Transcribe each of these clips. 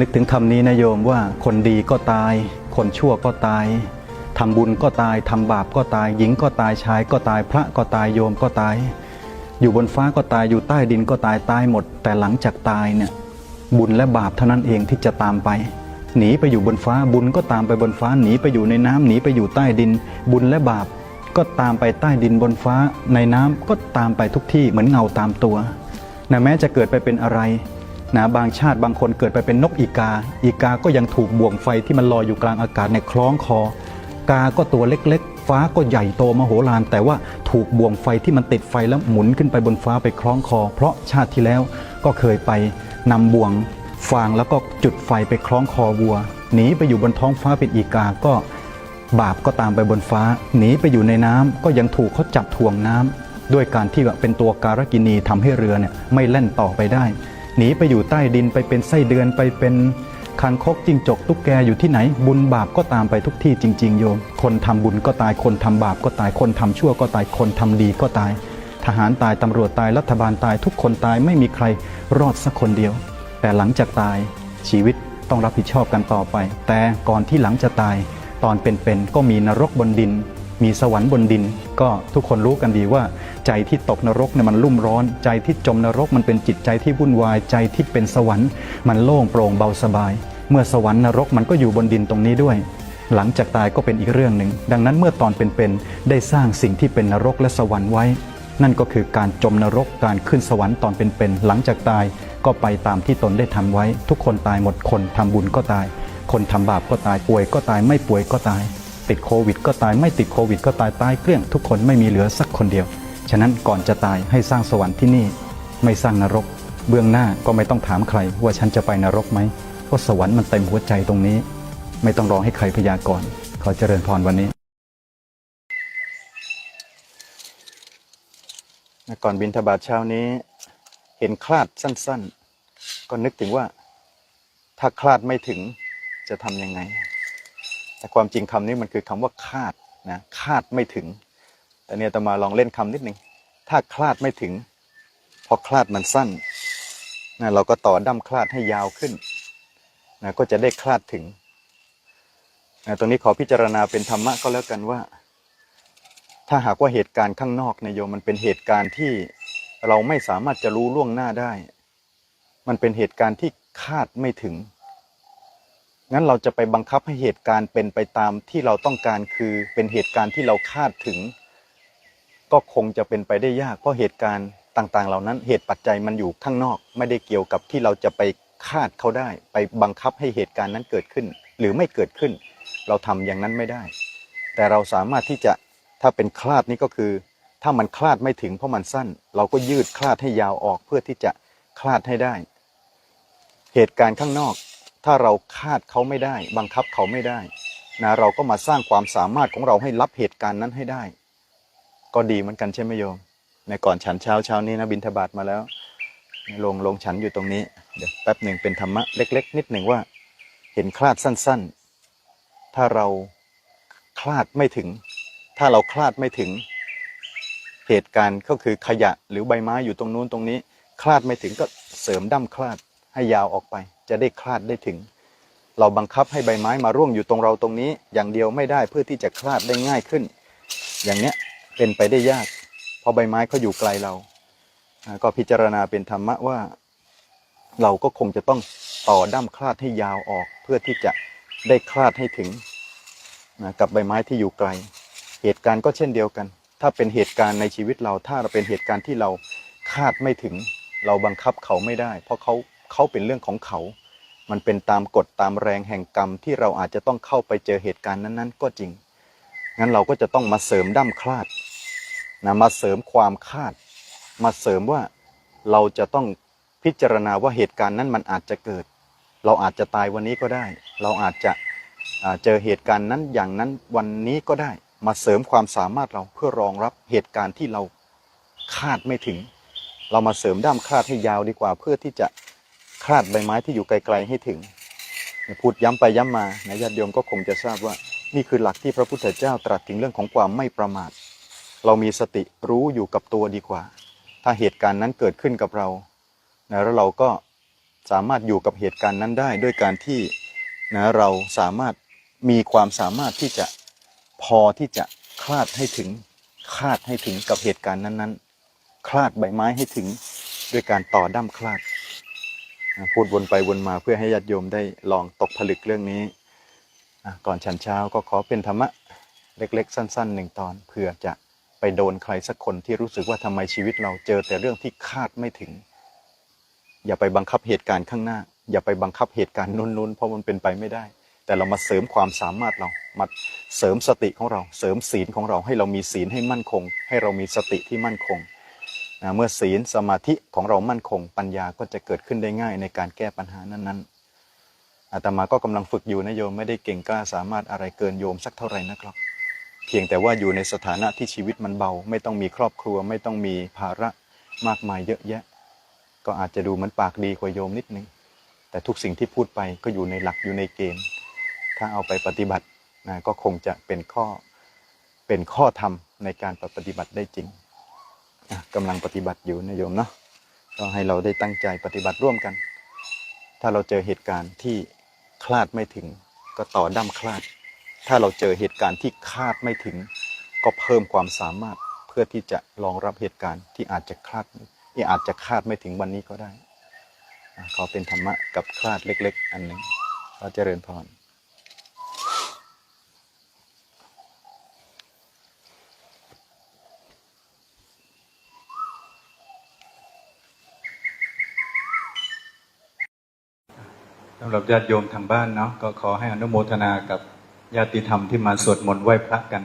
นึกถึงคำนี้นะโยมว่าคนดีก็ตาย คนชั่วก็ตายทำบุญก็ตายทำบาปก็ตาย หญิงก็ตายชายก็ตายพระก็ตายโยมก็ตาย อยู่บนฟ้าก็ตายอยู่ใต้ดินก็ตายตายหมด แต่หลังจากตายเนี่ยบุญและบาปเท่านั้นเองที่จะตามไป หนีไปอยู่บนฟ้าบุญก็ตามไปบนฟ้าหนีไปอยู่ในน้ำหนีไปอยู่ใต้ดิน บุญและบาปก็ตามไปใต้ดินบนฟ้าในน้ำก็ตามไปทุกที่เหมือนเงาตามตัวนะแม้จะเกิดไปเป็นอะไร นะบางชาติบางคนเกิดไปเป็นนกอีกา อีกาก็ยังถูกบ่วงไฟที่มันลอยอยู่กลางอากาศในคล้องคอ กาก็ตัวเล็กๆ ฟ้าก็ใหญ่โตมโหฬารแต่ว่าถูกบ่วงไฟที่มันติดไฟแล้วหมุนขึ้นไปบนฟ้าไปคล้องคอ เพราะชาติที่แล้วก็เคยไปนำบ่วงฟางแล้วก็จุดไฟไปคล้องคอวัวหนีไปอยู่บนท้องฟ้าเป็นอีกาก็บาปก็ตามไปบนฟ้าหนีไปอยู่ในน้ำก็ยังถูกเขาจับถ่วงน้ำด้วยการที่เป็นตัวการกินีทำให้เรือเนี่ยไม่แล่นต่อไปได้ หนีไปอยู่ใต้ดินไปเป็นไส้เดือนไปเป็นคางคกจิ้งจกตุ๊กแกอยู่ที่ไหน บุญบาปก็ตามไปทุกที่จริง ๆ โยม คนทำบุญก็ตายคนทำบาปก็ตายคนทำชั่วก็ตายคนทำดีก็ตาย ทหารตายตำรวจตายรัฐบาลตายทุกคนตายไม่มีใครรอดสักคนเดียว แต่หลังจากตายชีวิตต้องรับผิดชอบกันต่อไป แต่ก่อนที่หลังจะตาย ตอนเป็นๆก็มีนรกบนดิน มีสวรรค์บนดิน ก็ทุกคนรู้กันดีว่า ใจที่ตกนรกเนี่ยมันรุ่มร้อน ใจที่จมนรกมันเป็นจิตใจที่วุ่นวายใจที่เป็นสวรรค์ มันโล่งโปร่งเบาสบาย เมื่อสวรรค์นรกมันก็อยู่บนดินตรงนี้ด้วย หลังจากตายก็เป็นอีกเรื่องหนึ่ง ดังนั้นเมื่อตอนเป็นๆได้สร้างสิ่งที่เป็นนรกและสวรรค์ไว้ นั่นก็คือการจมนรกการขึ้นสวรรค์ตอนเป็นๆหลังจากตายก็ไปตามที่ตนได้ทำไว้ ทุกคนตายหมดคนทำบุญก็ตาย คนทำบาปก็ตายป่วยก็ตายไม่ป่วยก็ตาย ติดโควิด ก็ตายไม่ติดโควิด ก็ตายตายเกลี้ยงทุกคนไม่มีเหลือสักคนเดียว ฉะนั้นก่อนจะตายให้สร้างสวรรค์ที่นี่ ไม่สร้างนรก เบื้องหน้าก็ไม่ต้องถามใครว่าฉันจะไปนรกไหมเพราะสวรรค์มันเต็มหัวใจตรงนี้ ไม่ต้องรอให้ใครพยากรณ์ขอเจริญพรวันนี้ก่อนบินทบาทเช้านี้ เห็นคลาดสั้น ๆ ก็นึกถึงว่า ถ้าคลาดไม่ถึงจะทำยังไง แต่ความจริงคำนี้มันคือคำว่าคาดนะคาดไม่ถึง แต่เนี่ยตมาลองเล่นคำนิดหนึ่งถ้าคลาดไม่ถึง พอคลาดมันสั้นนะเราก็ต่อดั้มคลาดให้ยาวขึ้นนะก็จะได้คลาดถึงนะตรงนี้ขอพิจารณาเป็นธรรมะก็แล้วกันว่า ถ้าหากว่าเหตุการณ์ข้างนอกเนโยมมันเป็นเหตุการณ์ที่เราไม่สามารถจะรู้ล่วงหน้าได้ มันเป็นเหตุการณ์ที่คาดไม่ถึง งั้นเราจะไปบังคับให้เหตุการณ์เป็นไปตามที่เราต้องการคือเป็นเหตุการณ์ที่เราคาดถึง ก็คงจะเป็นไปได้ยากเพราะเหตุการณ์ต่างๆ เหล่านั้นเหตุปัจจัยมันอยู่ข้างนอก ไม่ได้เกี่ยวกับที่เราจะไปคาดเขาได้ ไปบังคับให้เหตุการณ์นั้นเกิดขึ้น หรือไม่เกิดขึ้น เราทำอย่างนั้นไม่ได้ แต่เราสามารถที่จะถ้าเป็นคลาดนี้ก็คือ ถ้ามันคลาดไม่ถึงเพราะมันสั้น เราก็ยืดคลาดให้ยาวออกเพื่อที่จะคลาดให้ได้ เหตุการณ์ข้างนอก ถ้าเราคาดเขาไม่ได้ บังคับเขาไม่ได้นะเราก็มาสร้างความสามารถของเราให้รับเหตุการณ์นั้นให้ได้ ก็ดีเหมือนกันใช่ไหมโยม ในก่อนฉันเช้าเช้านี้นะบินทบาทมาแล้ว ลงลงฉันอยู่ตรงนี้ เดี๋ยวแป๊บหนึ่งเป็นธรรมะเล็ก ๆ นิดหนึ่งว่า เห็นคลาดสั้น ๆ ถ้าเราคลาดไม่ถึง ถ้าเราคลาดไม่ถึง เหตุการณ์ก็คือขยะหรือใบไม้อยู่ตรงนู้นตรงนี้ คลาดไม่ถึงก็เสริมดั้มคลาดให้ยาวออกไป จะได้คลาดได้ถึง เราบังคับให้ใบไม้มาร่วงอยู่ตรงเราตรงนี้ อย่างเดียวไม่ได้เพื่อที่จะคลาดได้ง่ายขึ้น อย่างเนี้ย เป็นไปได้ยาก เพราะใบไม้เขาอยู่ไกลเราก็พิจารณาเป็นธรรมะว่า เราก็คงจะต้องต่อด้ามคลาดให้ยาวออก เพื่อที่จะได้คลาดให้ถึงกับใบไม้ที่อยู่ไกล เหตุการณ์ก็เช่นเดียวกัน ถ้าเป็นเหตุการณ์ในชีวิตเราถ้าเราเป็นเหตุการณ์ที่เราคาดไม่ถึง เราบังคับเขาไม่ได้ เพราะเขาเขาเป็นเรื่องของเขา มันเป็นตามกฎตามแรงแห่งกรรมที่เราอาจจะต้องเข้าไปเจอเหตุการณ์นั้น ๆ ก็จริงงั้นเราก็จะต้องมาเสริมด้ามคลาด นะมาเสริมความคาด มาเสริมว่าเราจะต้องพิจารณาว่าเหตุการณ์นั้นมันอาจจะเกิด เราอาจจะตายวันนี้ก็ได้ เราอาจจะเจอเหตุการณ์นั้นอย่างนั้นวันนี้ก็ได้ มาเสริมความสามารถเราเพื่อรองรับเหตุการณ์ที่เราคาดไม่ถึง เรามาเสริมด้ามคาดให้ยาวดีกว่า เพื่อที่จะคาดใบไม้ที่อยู่ไกลๆให้ถึงพูดย้ำไปย้ำมานะญาติโยมก็คงจะทราบว่า นี่คือหลักที่พระพุทธเจ้าตรัสถึงเรื่องของความไม่ประมาท เรามีสติรู้อยู่กับตัวดีกว่า ถ้าเหตุการณ์นั้นเกิดขึ้นกับเรานะแล้วเราก็สามารถอยู่กับเหตุการณ์นั้นได้ ด้วยการที่นะเราสามารถมีความสามารถที่จะพอที่จะคลาดให้ถึงคลาดให้ถึงกับเหตุการณ์นั้นๆ คลาดใบไม้ให้ถึงด้วยการต่อด้ามคลาด พูดวนไปวนมาเพื่อให้ญาติโยมได้ลองตกผลึกเรื่องนี้ก่อนฉันเช้าก็ขอเป็นธรรมะเล็กๆ สั้นๆหนึ่งตอนเพื่อจะ ไปโดนใครสักคนที่รู้สึกว่าทำไมชีวิตเราเจอแต่เรื่องที่คาดไม่ถึง อย่าไปบังคับเหตุการณ์ข้างหน้า อย่าไปบังคับเหตุการณ์นู้นๆ เพราะมันเป็นไปไม่ได้ แต่เรามาเสริมความสามารถเรา มาเสริมสติของเรา เสริมศีลของเราให้เรามีศีลให้มั่นคง ให้เรามีสติที่มั่นคงนะเมื่อศีลสมาธิของเรามั่นคง ปัญญาก็จะเกิดขึ้นได้ง่ายในการแก้ปัญหานั้นๆอาตมาก็กำลังฝึกอยู่นะโยมไม่ได้เก่งกล้าสามารถอะไรเกินโยมสักเท่าไหร่นะครับ เพียงแต่ว่าอยู่ในสถานะที่ชีวิตมันเบา ไม่ต้องมีครอบครัว ไม่ต้องมีภาระมากมายเยอะแยะ ก็อาจจะดูเหมือนปากดีกว่าโยมนิดนึง แต่ทุกสิ่งที่พูดไปก็อยู่ในหลักอยู่ในเกณฑ์ ถ้าเอาไปปฏิบัตินะก็คงจะเป็นข้อเป็นข้อธรรมในการปฏิบัติได้จริงกำลังปฏิบัติอยู่นะโยมเนาะก็ให้เราได้ตั้งใจปฏิบัติร่วมกัน ถ้าเราเจอเหตุการณ์ที่คลาดไม่ถึงก็ต่อด้ามคลาด ถ้าเราเจอเหตุการณ์ที่คาดไม่ถึง ก็เพิ่มความสามารถเพื่อที่จะรองรับเหตุการณ์ที่อาจจะคลาดที่อาจจะคาดไม่ถึงวันนี้ก็ได้อะขอเป็นธรรมะกับคลาดเล็ก ๆ อันหนึ่งก็เจริญพรสำหรับญาติโยมทางบ้านเนาะก็ขอให้อนุโมทนากับ ญาติธรรมที่มาสวดมนต์ไหว้พระกัน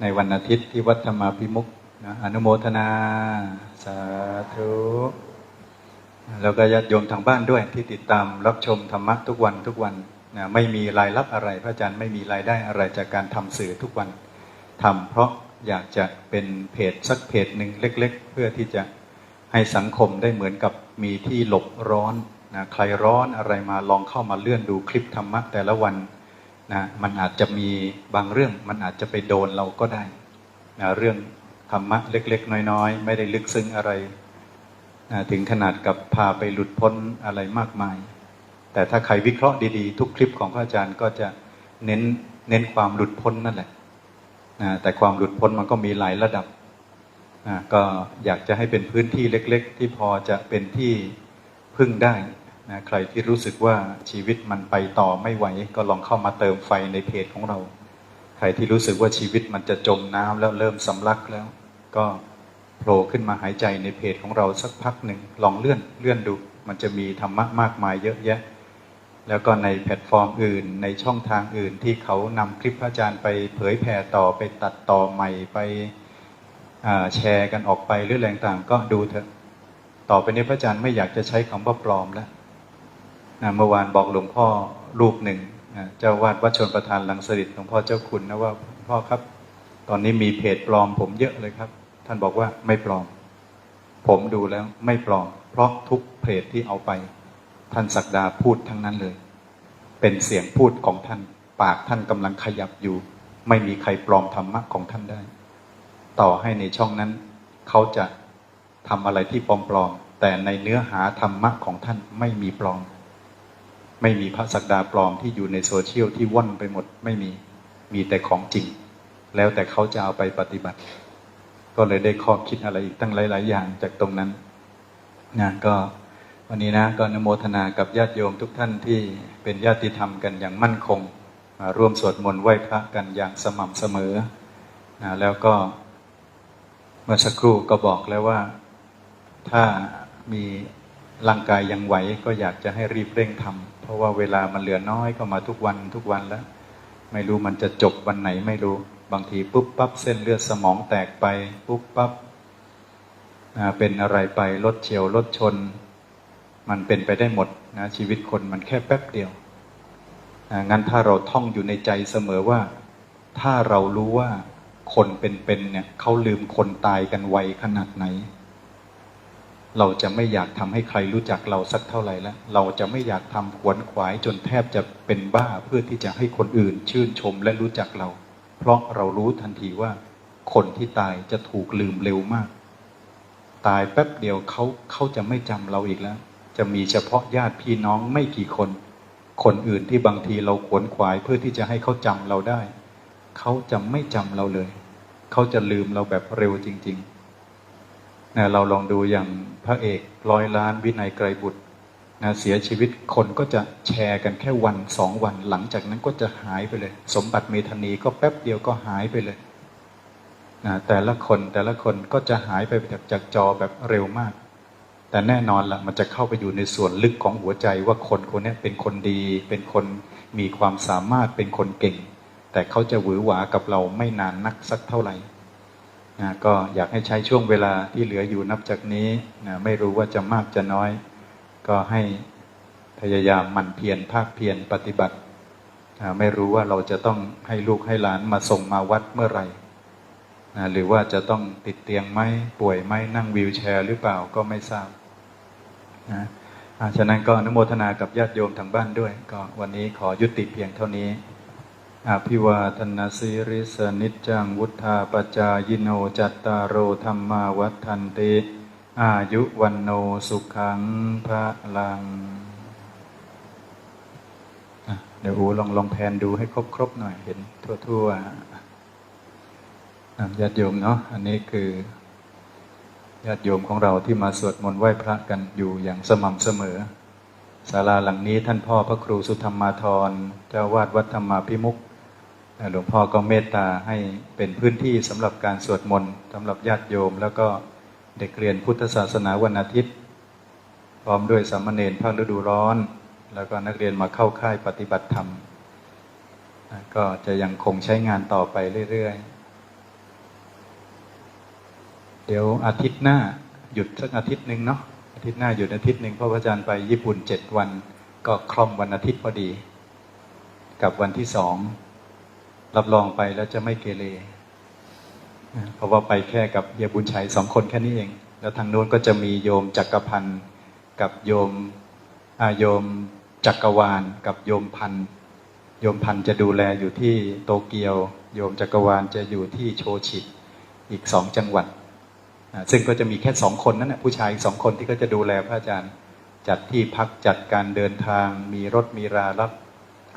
ในวันอาทิตย์ที่วัดธรรมพิมุกนะอนุโมทนา สาธุแล้วก็ญาติโยมทางบ้านด้วยที่ติดตามรับชมธรรมะทุกวันทุกวันนะไม่มีรายรับอะไร พระอาจารย์ไม่มีรายได้อะไรจากการทำสื่อทุกวันทำเพราะอยากจะเป็นเพจสักเพจหนึ่งเล็ก ๆ เพื่อที่จะให้สังคมได้เหมือนกับมีที่หลบร้อนนะใครร้อนอะไรมาลองเข้ามาเลื่อนดูคลิปธรรมะแต่ละวัน นะมันอาจจะมีบางเรื่องมันอาจจะไปโดนเราก็ได้นะเรื่องธรรมะเล็ก ๆ น้อย ๆ ไม่ได้ลึกซึ้งอะไรนะถึงขนาดกับพาไปหลุดพ้นอะไรมากมาย แต่ถ้าใครวิเคราะห์ดีๆ ทุกคลิปของพระอาจารย์ก็จะเน้นเน้นความหลุดพ้นนั่นแหละนะแต่ความหลุดพ้นมันก็มีหลายระดับนะก็อยากจะให้เป็นพื้นที่เล็ก ๆ ที่พอจะเป็นที่พึ่งได้ นะใครที่รู้สึกว่าชีวิตมันไปต่อไม่ไหว ก็ลองเข้ามาเติมไฟในเพจของเรา ใครที่รู้สึกว่าชีวิตมันจะจมน้ำแล้วเริ่มสำลักแล้ว ก็โผล่ขึ้นมาหายใจในเพจของเราสักพักหนึ่งลองเลื่อนเลื่อนดู มันจะมีธรรมะมากมายเยอะแยะ แล้วก็ในแพลตฟอร์มอื่น ในช่องทางอื่นที่เขานำคลิปพระอาจารย์ไปเผยแผ่ต่อไปตัดต่อใหม่ไปแชร์กันออกไปหรืออะไรต่างก็ดูเถอะต่อไปนี้พระอาจารย์ไม่อยากจะใช้คำว่าปลอมแล้ว นะเมื่อวานบอกหลวงพ่อรูปหนึ่งนะเจ้าวาดวัดชนประธานลังสฤษหลวงพ่อเจ้าคุณนะว่าพ่อครับ ตอนนี้มีเพจปลอมผมเยอะเลยครับ ท่านบอกว่าไม่ปลอม ผมดูแล้วไม่ปลอม เพราะทุกเพจที่เอาไป ท่านศักดาพูดทั้งนั้นเลย เป็นเสียงพูดของท่าน ปากท่านกำลังขยับอยู่ ไม่มีใครปลอมธรรมะของท่านได้ ต่อให้ในช่องนั้น เขาจะทำอะไรที่ปลอมๆแต่ในเนื้อหาธรรมะของท่านไม่มีปลอม ไม่มีพระศักดาปลอมที่อยู่ในโซเชียลที่ว่อนไปหมดไม่มีมีแต่ของจริง แล้วแต่เขาจะเอาไปปฏิบัติ ก็เลยได้ข้อคิดอะไรอีกตั้งหลาย ๆ อย่างจากตรงนั้นนะก็วันนี้นะก็นโมทนากับญาติโยมทุกท่านที่เป็นญาติธรรมกันอย่างมั่นคง ร่วมสวดมนต์ไหว้พระกันอย่างสม่ำเสมอนะแล้วก็เมื่อสักครู่ก็บอกแล้วว่าถ้ามีร่างกายยังไหวก็อยากจะให้รีบเร่งทำ เพราะว่าเวลามันเหลือน้อยก็มาทุกวันทุกวันแล้ว ไม่รู้มันจะจบวันไหนไม่รู้ บางทีปุ๊บปั๊บเส้นเลือดสมองแตกไป ปุ๊บปั๊บเป็นอะไรไปรถเฉียวรถชน มันเป็นไปได้หมดนะชีวิตคนมันแค่แป๊บเดียวงั้นถ้าเราท่องอยู่ในใจเสมอว่า ถ้าเรารู้ว่าคนเป็นๆเนี่ยเขาลืมคนตายกันไวขนาดไหน เราจะไม่อยากทำให้ใครรู้จักเราสักเท่าไหร่แล้วเราจะไม่อยากทำขวนขวายจนแทบจะเป็นบ้าเพื่อที่จะให้คนอื่นชื่นชมและรู้จักเรา เพราะเรารู้ทันทีว่า คนที่ตายจะถูกลืมเร็วมาก ตายแป๊บเดียวเขาเขาจะไม่จำเราอีกแล้ว จะมีเฉพาะญาติพี่น้องไม่กี่คน คนอื่นที่บางทีเราขวนขวายเพื่อที่จะให้เขาจำเราได้ เขาจะไม่จำเราเลย เขาจะลืมเราแบบเร็วจริงๆนะเราลองดูอย่าง พระเอกร้อยล้านวินัยไกรบุตรนะเสียชีวิตคนก็จะแชร์กันแค่วันสองวัน หลังจากนั้นก็จะหายไปเลย สมบัติเมธานีก็แป๊บเดียวก็หายไปเลยนะแต่ละคนแต่ละคนก็จะหายไปจากจากจอแบบเร็วมาก แต่แน่นอนละมันจะเข้าไปอยู่ในส่วนลึกของหัวใจว่าคนคนนี้เป็นคนดี เป็นคนมีความสามารถเป็นคนเก่ง แต่เขาจะหวือหวากับเราไม่นานนักสักเท่าไหร่ นะก็อยากให้ใช้ช่วงเวลาที่เหลืออยู่นับจากนี้นะไม่รู้ว่าจะมากจะน้อย ก็ให้พยายามหมั่นเพียรภาคเพียรปฏิบัตินะไม่รู้ว่าเราจะต้องให้ลูกให้หลานมาส่งมาวัดเมื่อไหร่นะหรือว่าจะต้องติดเตียงไหมป่วยไหมนั่งวีลแชร์หรือเปล่าก็ไม่ทราบนะฉะนั้นก็อนุโมทนากับญาติโยมทางบ้านด้วย ก็วันนี้ขอยุติเพียงเท่านี้ อภิวาทนาสิริสนิจังวุธาปจายโนจัตตารโอธรรมาวัฏันติ อายุวันโนสุขังพระลัง เดี๋ยวอูลองลองแผนดูให้ครบครบๆหน่อยเห็นทั่วทั่วๆอะญาติโยมเนาะอันนี้คือญาติโยมของเราที่มาสวดมนต์ไหว้พระกันอยู่อย่างสม่ำเสมอศาลาหลังนี้ท่านพ่อพระครูสุธรรมาธรเจ้าวาดวัดธรรมาพิมุก หลวงพ่อก็เมตตาให้เป็นพื้นที่สำหรับการสวดมนต์สำหรับญาติโยม แล้วก็เด็กเรียนพุทธศาสนาวันอาทิตย์ พร้อมด้วยสามเณรภาคฤดูร้อน แล้วก็นักเรียนมาเข้าค่ายปฏิบัติธรรม ก็จะยังคงใช้งานต่อไปเรื่อยๆ เดี๋ยวอาทิตย์หน้าหยุดสักอาทิตย์หนึ่งเนาะอาทิตย์หน้าหยุดอาทิตย์หนึ่งเพราะพระอาจารย์ไปญี่ปุ่นเจ็ดวัน ก็คล่อมวันอาทิตย์พอดี กับวันที่สอง รับรองไปแล้วจะไม่เกเรเพราะว่าไปแค่กับเยบุญชัยสองคนแค่นี้เอง แล้วทางโน้นก็จะมีโยมจักรพันธ์กับโยมอาโยมจักรวาล กับโยมพันธ์โยมพันธ์จะดูแลอยู่ที่โตเกียว โยมจักรวาลจะอยู่ที่โชชิอีกสองจังหวัด ซึ่งก็จะมีแค่สองคนนั่นแหละผู้ชายอีกสองคนที่ก็จะดูแลพระอาจารย์จัดที่พักจัดการเดินทาง มีรถมีรารับ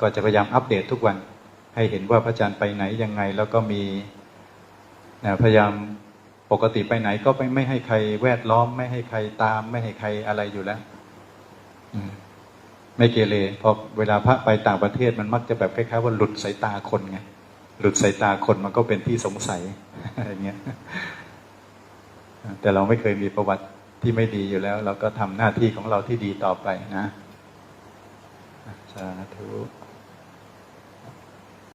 ก็จะพยายามอัปเดตทุกวัน ให้เห็นว่าพระอาจารย์ไปไหนยังไง แล้วก็มีนะพยายามปกติไปไหนก็ไม่ไม่ให้ใครแวดล้อม ไม่ให้ใครตาม ไม่ให้ใครอะไรอยู่แล้วไม่เกเรพอเวลาพระไปต่างประเทศมันมักจะแบบคล้ายๆว่าหลุดสายตาคนไงหลุดสายตาคนมันก็เป็นที่สงสัยอะไรเงี้ยแต่เราไม่เคยมีประวัติที่ไม่ดีอยู่แล้ว เราก็ทำหน้าที่ของเราที่ดีต่อไปนะสาธุ